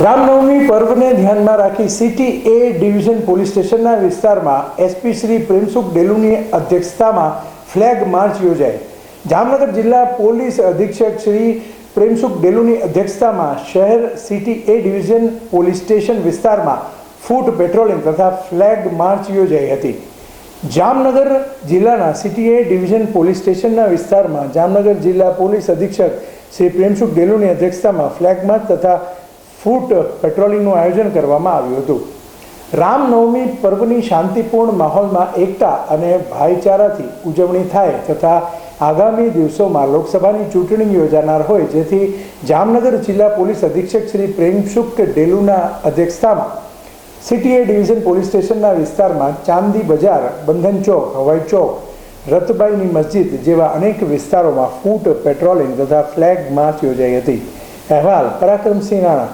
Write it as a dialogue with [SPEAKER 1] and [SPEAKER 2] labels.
[SPEAKER 1] રામનવમી પર્વને ધ્યાનમાં રાખી સિટી એ ડિવિઝન પોલીસ સ્ટેશનના વિસ્તારમાં એસપી શ્રી પ્રેમસુખ ડેલુની અધ્યક્ષતામાં ફ્લેગ માર્ચ યોજાઈ જામનગર જિલ્લા પોલીસ અધિક્ષક શ્રી પ્રેમસુખ ડેલુની અધ્યક્ષતામાં શહેર city A division police station વિસ્તારમાં ફૂટ પેટ્રોલિંગ તથા ફ્લેગ માર્ચ યોજાઈ હતી. જામનગર જિલ્લાના સિટી એ ડિવિઝન પોલીસ સ્ટેશનના વિસ્તારમાં જામનગર જિલ્લા પોલીસ અધિક્ષક શ્રી પ્રેમસુખ ડેલુની અધ્યક્ષતામાં ફ્લેગ માર્ચ તથા ફૂટ પેટ્રોલિંગનું આયોજન કરવામાં આવ્યું હતું. રામનવમી પર્વની શાંતિપૂર્ણ માહોલમાં એકતા અને ભાઈચારાથી ઉજવણી થાય તથા આગામી દિવસોમાં લોકસભાની ચૂંટણી યોજાનાર હોય જેથી જામનગર જિલ્લા પોલીસ અધિક્ષક શ્રી પ્રેમસુખ ડેલુના અધ્યક્ષતામાં સિટીએ ડિવિઝન પોલીસ સ્ટેશનના વિસ્તારમાં ચાંદી બજાર, બંધન ચોક, હવાઈ ચોક રતબાઈની મસ્જિદ જેવા અનેક વિસ્તારોમાં ફૂટ પેટ્રોલિંગ તથા ફ્લેગ માર્ચ યોજાઈ હતી. અહેવાલ, પરાક્રમસિંહ રાણા.